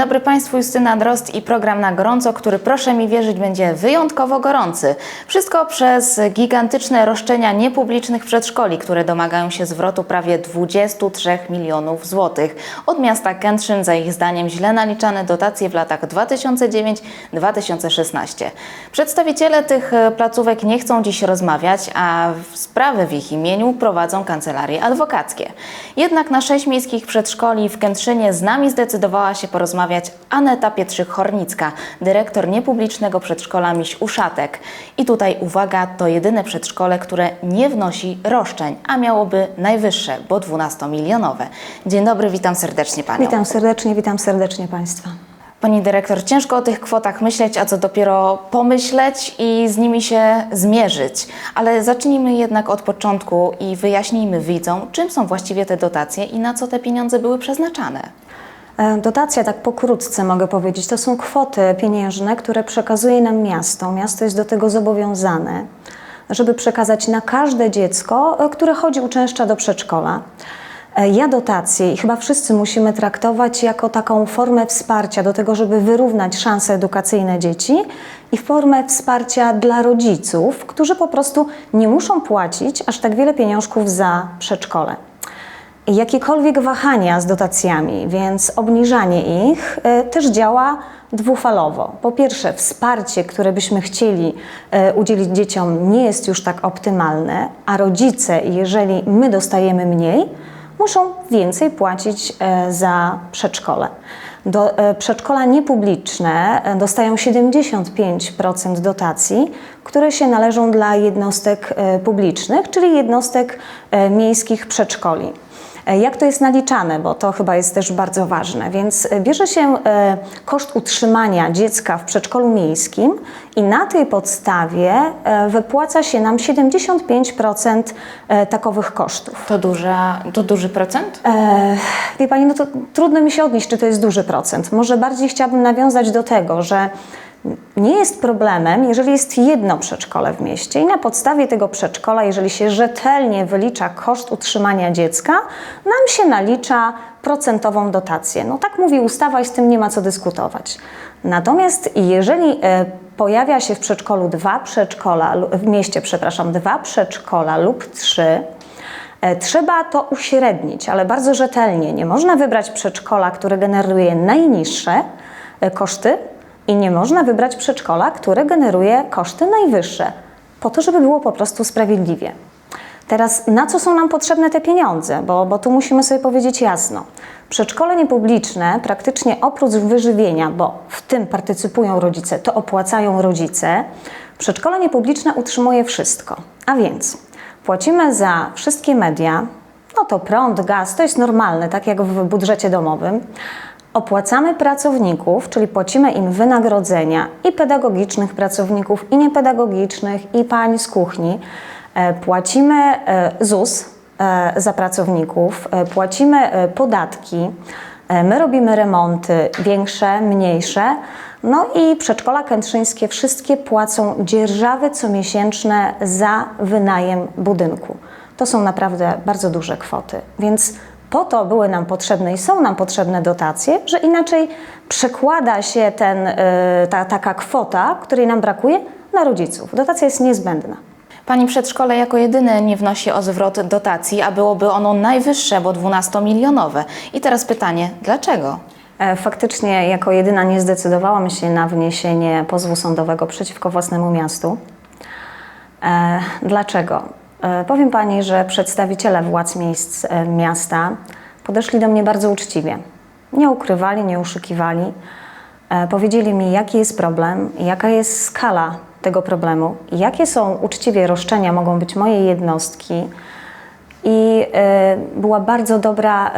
dobry Państwu, Justyna Drost i program na gorąco, który proszę mi wierzyć będzie wyjątkowo gorący. Wszystko przez gigantyczne roszczenia niepublicznych przedszkoli, które domagają się zwrotu prawie 23 milionów złotych od miasta Kętrzyn za ich zdaniem źle naliczane dotacje w latach 2009-2016. Przedstawiciele tych e, placówek nie chcą dziś rozmawiać, a sprawy w ich imieniu prowadzą kancelarie adwokackie. Jednak na sześć miejskich przedszkoli w Kętrzynie z nami zdecydowała się porozmawiać Aneta Pietrzyk-Hornicka, dyrektor niepublicznego przedszkola Miś Uszatek. I tutaj uwaga, to jedyne przedszkole, które nie wnosi roszczeń, a miałoby najwyższe, bo 12-milionowe. Dzień dobry, witam serdecznie Panią. Witam serdecznie, witam serdecznie Państwa. Pani dyrektor, ciężko o tych kwotach myśleć, a co dopiero pomyśleć i z nimi się zmierzyć. Ale zacznijmy jednak od początku i wyjaśnijmy widzom, czym są właściwie te dotacje i na co te pieniądze były przeznaczane. E, Dotacja, tak pokrótce mogę powiedzieć, to są kwoty pieniężne, które przekazuje nam miasto. Miasto jest do tego zobowiązane, żeby przekazać na każde dziecko, e, które chodzi, uczęszcza do przedszkola. E, Ja dotacje i chyba wszyscy musimy traktować jako taką formę wsparcia do tego, żeby wyrównać szanse edukacyjne dzieci i formę wsparcia dla rodziców, którzy po prostu nie muszą płacić aż tak wiele pieniążków za przedszkole. Jakiekolwiek wahania z dotacjami, więc obniżanie ich e, też działa dwufalowo. Po pierwsze, wsparcie, które byśmy chcieli e, udzielić dzieciom, nie jest już tak optymalne, a rodzice, jeżeli my dostajemy mniej, muszą więcej płacić e, za przedszkole. Do, przedszkola niepubliczne dostają 75% dotacji, które się należą dla jednostek publicznych, czyli jednostek miejskich przedszkoli. E, Jak to jest naliczane, bo to chyba jest też bardzo ważne. Więc e, bierze się e, koszt utrzymania dziecka w przedszkolu miejskim i na tej podstawie wypłaca się nam 75% e, takowych kosztów. To, duża, to duży procent? E, wie Pani, no to trudno mi się odnieść, czy to jest duży procent. Może bardziej chciałabym nawiązać do tego, że nie jest problemem, jeżeli jest jedno przedszkole w mieście i na podstawie tego przedszkola, jeżeli się rzetelnie wylicza koszt utrzymania dziecka, nam się nalicza procentową dotację. No tak mówi ustawa i z tym nie ma co dyskutować. Natomiast jeżeli e, pojawia się w przedszkolu dwa przedszkola, w mieście, przepraszam, dwa przedszkola lub trzy, E, Trzeba to uśrednić, ale bardzo rzetelnie. Nie można wybrać przedszkola, które generuje najniższe e, koszty i nie można wybrać przedszkola, które generuje koszty najwyższe, po to, żeby było po prostu sprawiedliwie. Teraz, na co są nam potrzebne te pieniądze? Bo, bo tu musimy sobie powiedzieć jasno. Przedszkole niepubliczne praktycznie oprócz wyżywienia, bo w tym partycypują rodzice, to opłacają rodzice, przedszkole niepubliczne utrzymuje wszystko. A więc płacimy za wszystkie media, no to prąd, gaz, to jest normalne, tak jak w budżecie domowym. Opłacamy pracowników, czyli płacimy im wynagrodzenia i pedagogicznych pracowników, i niepedagogicznych, i pań z kuchni. E, Płacimy e, ZUS e, za pracowników, płacimy podatki, my robimy remonty większe, mniejsze. No i przedszkola kętrzyńskie wszystkie płacą dzierżawy comiesięczne za wynajem budynku. To są naprawdę bardzo duże kwoty, więc po to były nam potrzebne i są nam potrzebne dotacje, że inaczej przekłada się ten, y, ta, taka kwota, której nam brakuje, na rodziców. Dotacja jest niezbędna. Pani przedszkole jako jedyne nie wnosi o zwrot dotacji, a byłoby ono najwyższe, bo 12-milionowe. I teraz pytanie, dlaczego? E, Faktycznie, jako jedyna nie zdecydowałam się na wniesienie pozwu sądowego przeciwko własnemu miastu. E, dlaczego? E, powiem Pani, że przedstawiciele władz miejsc e, miasta podeszli do mnie bardzo uczciwie. Nie ukrywali, nie uszukiwali. E, powiedzieli mi, jaki jest problem, jaka jest skala tego problemu, jakie są uczciwie roszczenia mogą być mojej jednostki, i była bardzo, dobra,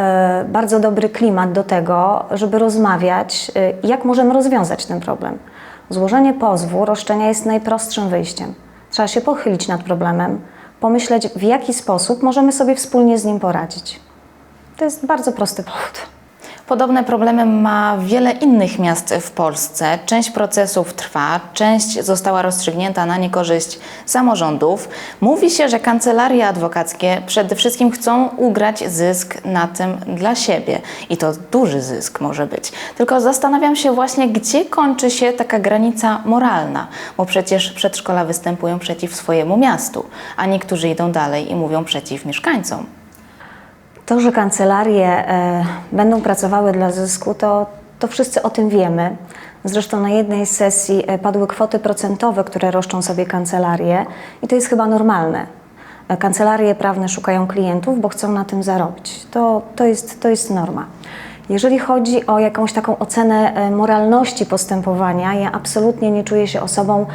bardzo dobry klimat do tego, żeby rozmawiać, jak możemy rozwiązać ten problem. Złożenie pozwu, roszczenia jest najprostszym wyjściem. Trzeba się pochylić nad problemem, pomyśleć, w jaki sposób możemy sobie wspólnie z nim poradzić. To jest bardzo prosty powód. Podobne problemy ma wiele innych miast w Polsce. Część procesów trwa, część została rozstrzygnięta na niekorzyść samorządów. Mówi się, że kancelarie adwokackie przede wszystkim chcą ugrać zysk na tym dla siebie. I to duży zysk może być. Tylko zastanawiam się właśnie, gdzie kończy się taka granica moralna, bo przecież przedszkola występują przeciw swojemu miastu, a niektórzy idą dalej i mówią przeciw mieszkańcom. To, że kancelarie e, będą pracowały dla zysku, to, to wszyscy o tym wiemy. Zresztą na jednej sesji e, padły kwoty procentowe, które roszczą sobie kancelarie i to jest chyba normalne. E, Kancelarie prawne szukają klientów, bo chcą na tym zarobić. To, to, jest, to jest norma. Jeżeli chodzi o jakąś taką ocenę moralności postępowania, ja absolutnie nie czuję się osobą,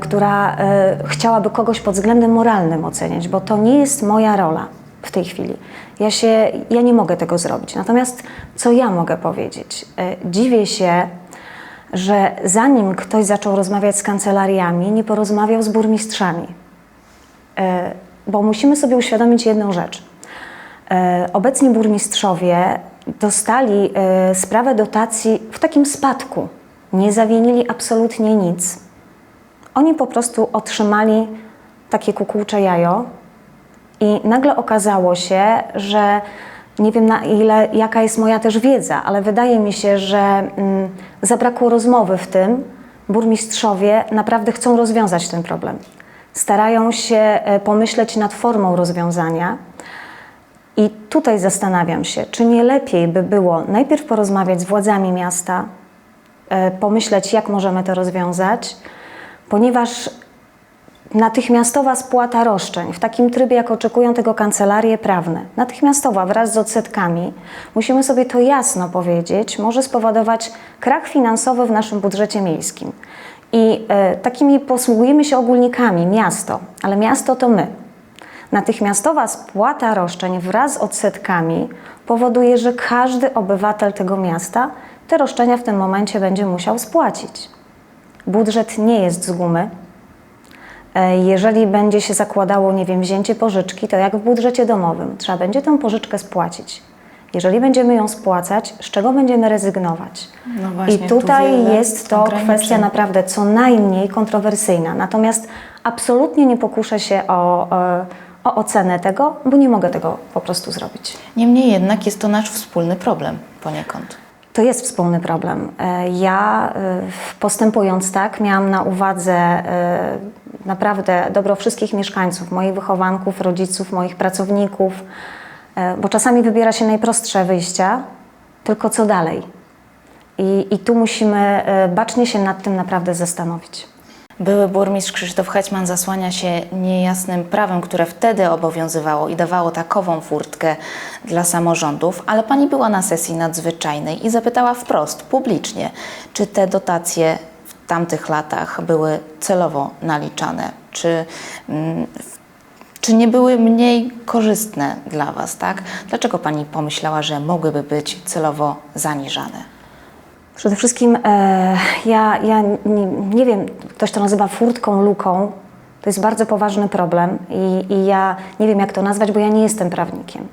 która chciałaby kogoś pod względem moralnym oceniać, bo to nie jest moja rola w tej chwili. Ja, się, ja nie mogę tego zrobić. Natomiast co ja mogę powiedzieć? E, Dziwię się, że zanim ktoś zaczął rozmawiać z kancelariami, nie porozmawiał z burmistrzami. E, Bo musimy sobie uświadomić jedną rzecz. E, Obecni burmistrzowie dostali sprawę dotacji w takim spadku. Nie zawienili absolutnie nic. Oni po prostu otrzymali takie kukułcze jajo i nagle okazało się, że nie wiem na ile, jaka jest moja też wiedza, ale wydaje mi się, że mm, zabrakło rozmowy w tym. Burmistrzowie naprawdę chcą rozwiązać ten problem. Starają się e, pomyśleć nad formą rozwiązania. I tutaj zastanawiam się, czy nie lepiej by było najpierw porozmawiać z władzami miasta, e, pomyśleć, jak możemy to rozwiązać, ponieważ natychmiastowa spłata roszczeń w takim trybie, jak oczekują tego kancelarie prawne, natychmiastowa wraz z odsetkami, musimy sobie to jasno powiedzieć, może spowodować krach finansowy w naszym budżecie miejskim. I e, takimi posługujemy się ogólnikami miasto, ale miasto to my. Natychmiastowa spłata roszczeń wraz z odsetkami powoduje, że każdy obywatel tego miasta te roszczenia w tym momencie będzie musiał spłacić. Budżet nie jest z gumy. E, Jeżeli będzie się zakładało, nie wiem, wzięcie pożyczki, to jak w budżecie domowym, trzeba będzie tę pożyczkę spłacić. Jeżeli będziemy ją spłacać, z czego będziemy rezygnować? No właśnie, I tu tutaj wiele jest to ograniczeń. kwestia naprawdę co najmniej kontrowersyjna. Natomiast absolutnie nie pokuszę się o, e, o ocenę tego, bo nie mogę tego po prostu zrobić. Niemniej jednak jest to nasz wspólny problem poniekąd. To jest wspólny problem. E, Ja e, postępując tak, miałam na uwadze e, naprawdę dobro wszystkich mieszkańców, moich wychowanków, rodziców, moich pracowników, bo czasami wybiera się najprostsze wyjścia, tylko co dalej? I, i tu musimy bacznie się nad tym naprawdę zastanowić. Były burmistrz Krzysztof Hetman zasłania się niejasnym prawem, które wtedy obowiązywało i dawało takową furtkę dla samorządów, ale pani była na sesji nadzwyczajnej i zapytała wprost, publicznie, czy te dotacje w tamtych latach były celowo naliczane, czy, mm, czy nie były mniej korzystne dla was, tak? Dlaczego pani pomyślała, że mogłyby być celowo zaniżane? Przede wszystkim e, ja, ja nie, nie wiem, ktoś to nazywa furtką, luką. To jest bardzo poważny problem i, i ja nie wiem, jak to nazwać, bo ja nie jestem prawnikiem.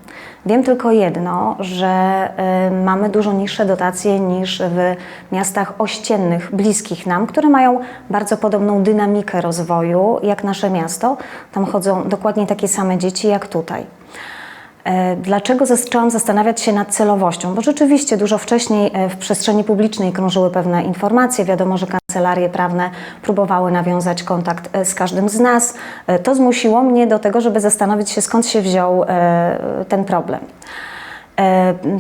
Wiem tylko jedno, że e, mamy dużo niższe dotacje niż w miastach ościennych, bliskich nam, które mają bardzo podobną dynamikę rozwoju jak nasze miasto. Tam chodzą dokładnie takie same dzieci jak tutaj. E, Dlaczego zaczęłam zastanawiać się nad celowością? Bo rzeczywiście dużo wcześniej e, w przestrzeni publicznej krążyły pewne informacje. Wiadomo, że kancelarie prawne próbowały nawiązać kontakt e, z każdym z nas. To zmusiło mnie do tego, żeby zastanowić się, skąd się wziął ten problem.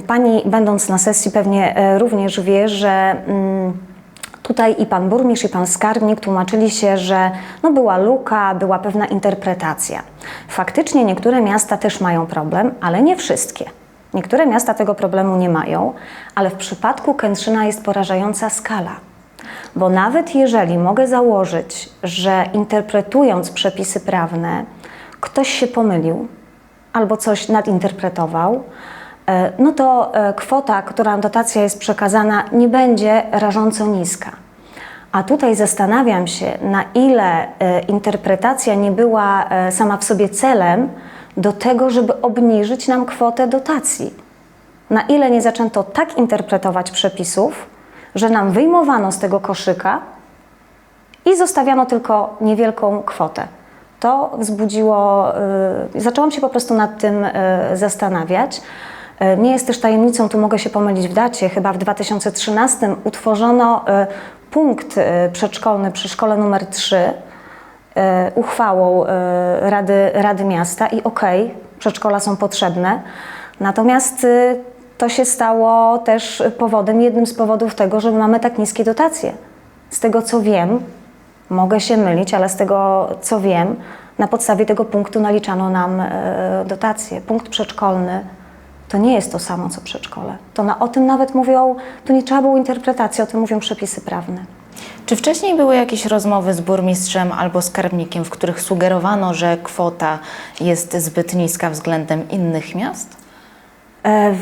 Pani, będąc na sesji, pewnie również wie, że. Tutaj i pan burmistrz, i pan skarbnik tłumaczyli się, że no była luka, była pewna interpretacja. Faktycznie niektóre miasta też mają problem, ale nie wszystkie. Niektóre miasta tego problemu nie mają, ale w przypadku Kętrzyna jest porażająca skala. Bo nawet jeżeli mogę założyć, że interpretując przepisy prawne, ktoś się pomylił albo coś nadinterpretował, no to e, kwota, która dotacja jest przekazana, nie będzie rażąco niska. A tutaj zastanawiam się, na ile e, interpretacja nie była e, sama w sobie celem do tego, żeby obniżyć nam kwotę dotacji. na ile nie zaczęto tak interpretować przepisów, że nam wyjmowano z tego koszyka i zostawiano tylko niewielką kwotę. To wzbudziło, zaczęłam się po prostu nad tym zastanawiać. Y, Nie jest też tajemnicą, tu mogę się pomylić w dacie, chyba w 2013 utworzono y, punkt y, przedszkolny przy szkole numer 3 y, uchwałą Rady, Rady Miasta i okej, przedszkola są potrzebne, natomiast to się stało też powodem, jednym z powodów tego, że mamy tak niskie dotacje. Z tego co wiem, mogę się mylić, ale z tego co wiem, na podstawie tego punktu naliczano nam e, dotacje. Punkt przedszkolny to nie jest to samo co przedszkole. To na, o tym nawet mówią, tu nie trzeba było interpretacji, o tym mówią przepisy prawne. Czy wcześniej były jakieś rozmowy z burmistrzem albo skarbnikiem, w których sugerowano, że kwota jest zbyt niska względem innych miast? E,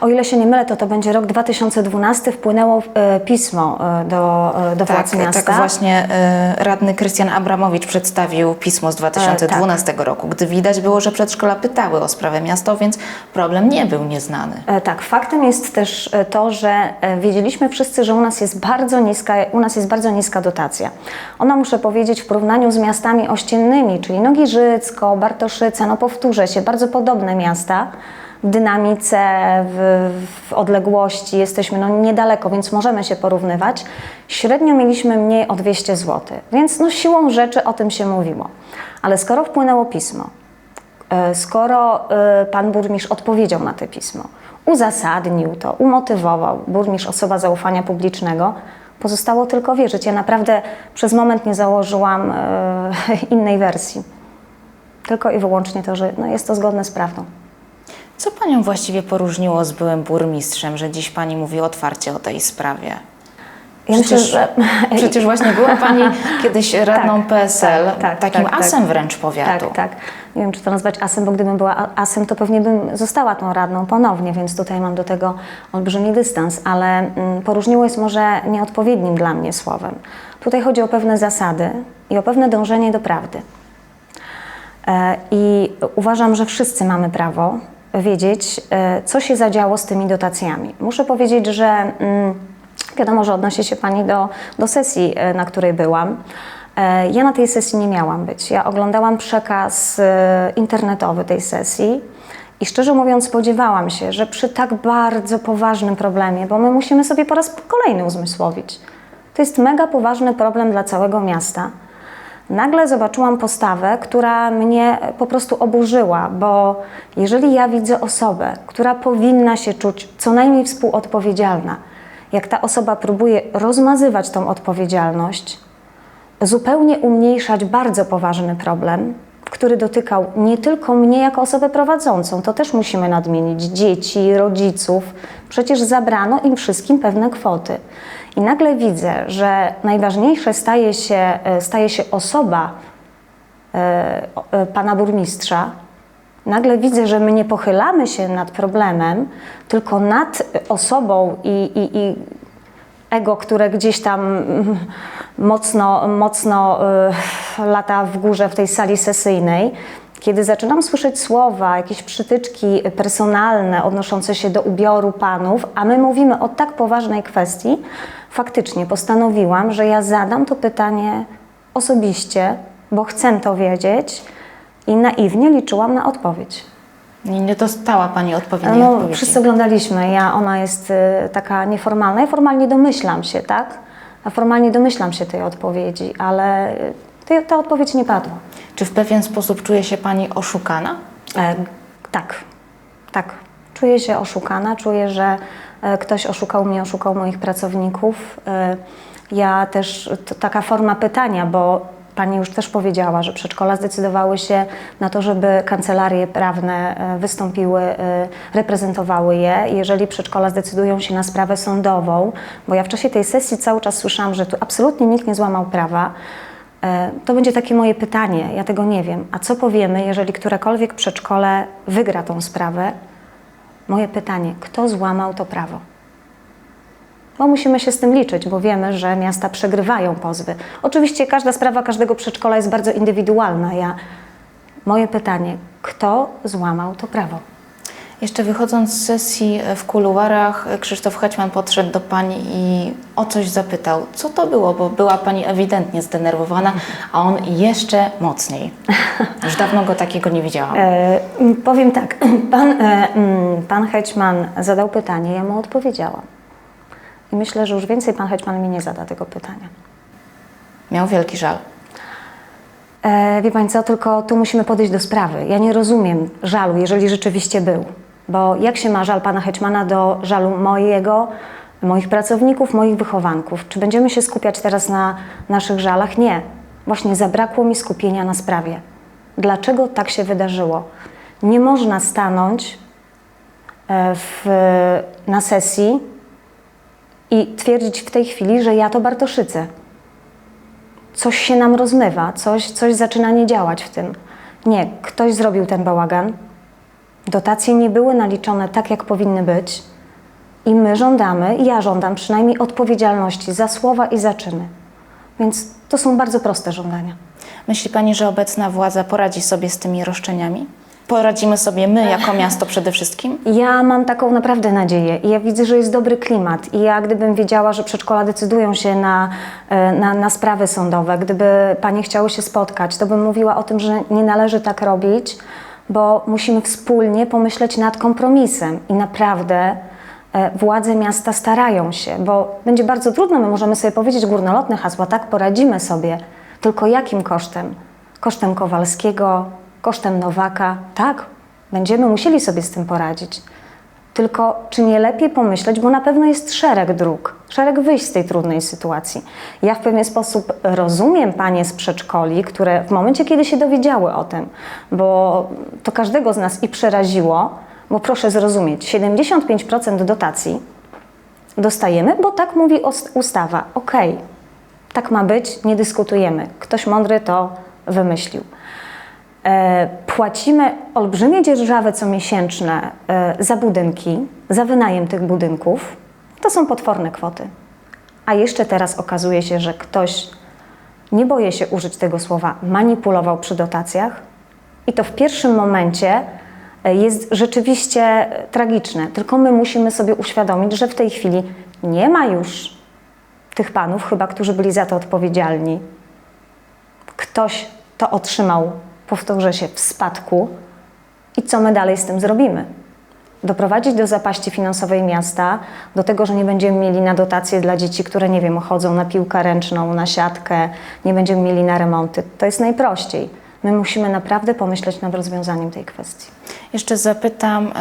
O ile się nie mylę, to to będzie rok 2012, wpłynęło e, pismo e, do, do władz miasta. tak właśnie radny Krystian Abramowicz przedstawił pismo z 2012 roku, gdy widać było, że przedszkola pytały o sprawę miasta, więc problem nie był nieznany. E, Tak, faktem jest też to, że wiedzieliśmy wszyscy, że u nas jest bardzo niska, u nas jest bardzo niska dotacja. Ona, muszę powiedzieć, w porównaniu z miastami ościennymi, czyli Nogiżycko, Bartoszyce, no powtórzę się, bardzo podobne miasta, dynamice, w, w odległości jesteśmy no, niedaleko, więc możemy się porównywać. Średnio mieliśmy mniej o 200 zł, więc no, siłą rzeczy o tym się mówiło. Ale skoro wpłynęło pismo, E, Skoro e, pan burmistrz odpowiedział na to pismo, uzasadnił to, umotywował, burmistrz osoba zaufania publicznego, pozostało tylko wierzyć. Ja naprawdę przez moment nie założyłam e, innej wersji. Tylko i wyłącznie to, że no, jest to zgodne z prawdą. Co panią właściwie poróżniło z byłym burmistrzem, że dziś pani mówi otwarcie o tej sprawie? Ja myślę, że Przecież właśnie była Pani kiedyś radną Tak, PSL, tak, tak, takim tak, tak. asem wręcz powiatu. Tak, tak. Nie wiem, czy to nazwać asem, bo gdybym była asem, to pewnie bym została tą radną ponownie, więc tutaj mam do tego olbrzymi dystans, ale mm, poróżniło jest może nieodpowiednim dla mnie słowem. Tutaj chodzi o pewne zasady i o pewne dążenie do prawdy. E, I uważam, że wszyscy mamy prawo wiedzieć, e, co się zadziało z tymi dotacjami. Muszę powiedzieć, że mm, wiadomo, że odnosi się Pani do, do sesji, e, na której byłam. E, Ja na tej sesji nie miałam być. Ja oglądałam przekaz internetowy tej sesji. I szczerze mówiąc, spodziewałam się, że przy tak bardzo poważnym problemie, bo my musimy sobie po raz kolejny uzmysłowić, to jest mega poważny problem dla całego miasta. Nagle zobaczyłam postawę, która mnie po prostu oburzyła, bo jeżeli ja widzę osobę, która powinna się czuć co najmniej współodpowiedzialna, jak ta osoba próbuje rozmazywać tą odpowiedzialność, zupełnie umniejszać bardzo poważny problem, który dotykał nie tylko mnie jako osobę prowadzącą, to też musimy nadmienić dzieci, rodziców. Przecież zabrano im wszystkim pewne kwoty. I nagle widzę, że najważniejsze staje się, e, staje się osoba e, e, pana burmistrza. Nagle widzę, że my nie pochylamy się nad problemem, tylko nad osobą i, i, i ego, które gdzieś tam mocno, mocno lata w górze w tej sali sesyjnej, kiedy zaczynam słyszeć słowa, jakieś przytyczki personalne odnoszące się do ubioru panów, a my mówimy o tak poważnej kwestii, faktycznie postanowiłam, że ja zadam to pytanie osobiście, bo chcę to wiedzieć i naiwnie liczyłam na odpowiedź. Nie, nie dostała Pani odpowiedniej No, odpowiedzi. wszyscy oglądaliśmy. Ja, ona jest y, taka nieformalna. Ja formalnie domyślam się, tak? A formalnie domyślam się tej odpowiedzi, ale y, ta odpowiedź nie padła. Czy w pewien sposób czuje się Pani oszukana? E, tak, tak. Czuję się oszukana, czuję, że e, ktoś oszukał mnie, oszukał moich pracowników. E, ja też, to taka forma pytania, bo Pani już też powiedziała, że przedszkola zdecydowały się na to, żeby kancelarie prawne e, wystąpiły, reprezentowały je. Jeżeli przedszkola zdecydują się na sprawę sądową, bo ja w czasie tej sesji cały czas słyszałam, że tu absolutnie nikt nie złamał prawa, To będzie takie moje pytanie, ja tego nie wiem. A co powiemy, jeżeli którekolwiek przedszkole wygra tą sprawę? Moje pytanie, kto złamał to prawo? Bo musimy się z tym liczyć, bo wiemy, że miasta przegrywają pozwy. Oczywiście każda sprawa każdego przedszkola jest bardzo indywidualna. Ja, moje pytanie, kto złamał to prawo? Jeszcze wychodząc z sesji w kuluarach, Krzysztof Hetman podszedł do Pani i o coś zapytał. Co to było? Bo była Pani ewidentnie zdenerwowana, a on jeszcze mocniej. Już dawno go takiego nie widziałam. E, powiem tak, pan, e, pan Hetman zadał pytanie, ja mu odpowiedziałam. I myślę, że już więcej pan Hetman mi nie zada tego pytania. Miał wielki żal. E, wie Pani co, tylko tu musimy podejść do sprawy. Ja nie rozumiem żalu, jeżeli rzeczywiście był. Bo jak się ma żal Pana Hetmana do żalu mojego, moich pracowników, moich wychowanków? Czy będziemy się skupiać teraz na naszych żalach? Nie. Właśnie zabrakło mi skupienia na sprawie. Dlaczego tak się wydarzyło? Nie można stanąć e, w, na sesji i twierdzić w tej chwili, że ja to Bartoszycę coś się nam rozmywa, coś, coś zaczyna nie działać w tym. Nie, ktoś zrobił ten bałagan. Dotacje nie były naliczone tak, jak powinny być. I my żądamy, ja żądam przynajmniej odpowiedzialności za słowa i za czyny. Więc to są bardzo proste żądania. Myśli Pani, że obecna władza poradzi sobie z tymi roszczeniami? Poradzimy sobie my jako miasto przede wszystkim? Ja mam taką naprawdę nadzieję i ja widzę, że jest dobry klimat i ja gdybym wiedziała, że przedszkola decydują się na, e, na, na sprawy sądowe, gdyby panie chciały się spotkać, to bym mówiła o tym, że nie należy tak robić, bo musimy wspólnie pomyśleć nad kompromisem i naprawdę e, władze miasta starają się, bo będzie bardzo trudno, my możemy sobie powiedzieć górnolotne hasła, tak, poradzimy sobie, tylko jakim kosztem? Kosztem Kowalskiego, kosztem Nowaka, tak, będziemy musieli sobie z tym poradzić. Tylko czy nie lepiej pomyśleć, bo na pewno jest szereg dróg, szereg wyjść z tej trudnej sytuacji. Ja w pewien sposób rozumiem panie z przedszkoli, które w momencie, kiedy się dowiedziały o tym, bo to każdego z nas i przeraziło, bo proszę zrozumieć, 75% dotacji dostajemy, bo tak mówi ustawa. Okej, tak ma być, nie dyskutujemy. Ktoś mądry to wymyślił. E, Płacimy olbrzymie dzierżawy comiesięczne e, za budynki, za wynajem tych budynków. To są potworne kwoty. A jeszcze teraz okazuje się, że ktoś, nie boję się użyć tego słowa, manipulował przy dotacjach. I to w pierwszym momencie e, jest rzeczywiście e, tragiczne. Tylko my musimy sobie uświadomić, że w tej chwili nie ma już tych panów, chyba którzy byli za to odpowiedzialni, ktoś to otrzymał, powtórzę się, w spadku i co my dalej z tym zrobimy? Doprowadzić do zapaści finansowej miasta, do tego, że nie będziemy mieli na dotacje dla dzieci, które, nie wiem, chodzą na piłkę ręczną, na siatkę, nie będziemy mieli na remonty. To jest najprościej. My musimy naprawdę pomyśleć nad rozwiązaniem tej kwestii. Jeszcze zapytam,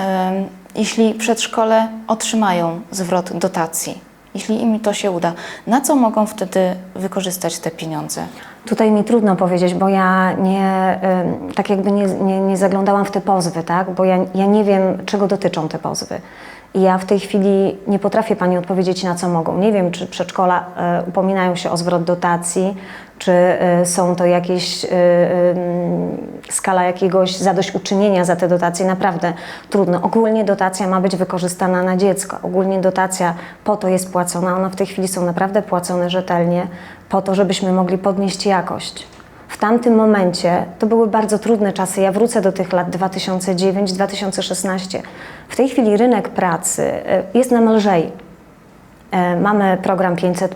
jeśli przedszkole otrzymają zwrot dotacji, jeśli im to się uda, na co mogą wtedy wykorzystać te pieniądze? Tutaj mi trudno powiedzieć, bo ja nie, tak jakby nie, nie, nie zaglądałam w te pozwy, tak? bo ja, ja nie wiem, czego dotyczą te pozwy. Ja w tej chwili nie potrafię Pani odpowiedzieć, na co mogą. Nie wiem, czy przedszkola y, upominają się o zwrot dotacji, czy y, są to jakieś y, skala jakiegoś zadośćuczynienia za te dotacje. Naprawdę trudno. Ogólnie dotacja ma być wykorzystana na dziecko. Ogólnie dotacja po to jest płacona. One w tej chwili są naprawdę płacone rzetelnie, po to, żebyśmy mogli podnieść jakość. W tamtym momencie to były bardzo trudne czasy. Ja wrócę do tych lat 2009-2016. W tej chwili rynek pracy e, jest nam lżej. E, Mamy program 500,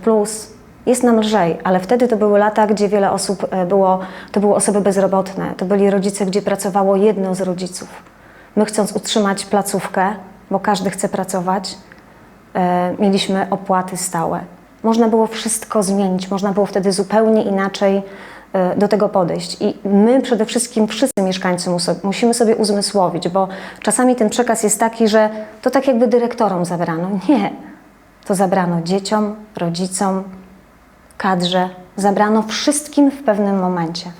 jest nam lżej, ale wtedy to były lata, gdzie wiele osób e, było, to były osoby bezrobotne, to byli rodzice, gdzie pracowało jedno z rodziców. My chcąc utrzymać placówkę, bo każdy chce pracować, mieliśmy opłaty stałe. Można było wszystko zmienić, można było wtedy zupełnie inaczej do tego podejść. I my przede wszystkim, wszyscy mieszkańcy musimy sobie uzmysłowić, bo czasami ten przekaz jest taki, że to tak jakby dyrektorom zabrano. Nie. To zabrano dzieciom, rodzicom, kadrze, zabrano wszystkim w pewnym momencie.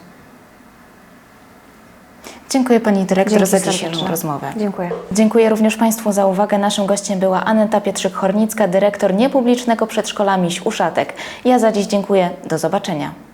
Dziękuję Pani Dyrektor Dzięki za dzisiejszą rozmowę. Dziękuję. Dziękuję również Państwu za uwagę. Naszym gościem była Aneta Pietrzyk-Hornicka, dyrektor niepublicznego przedszkola Miś Uszatek. Ja za dziś dziękuję. Do zobaczenia.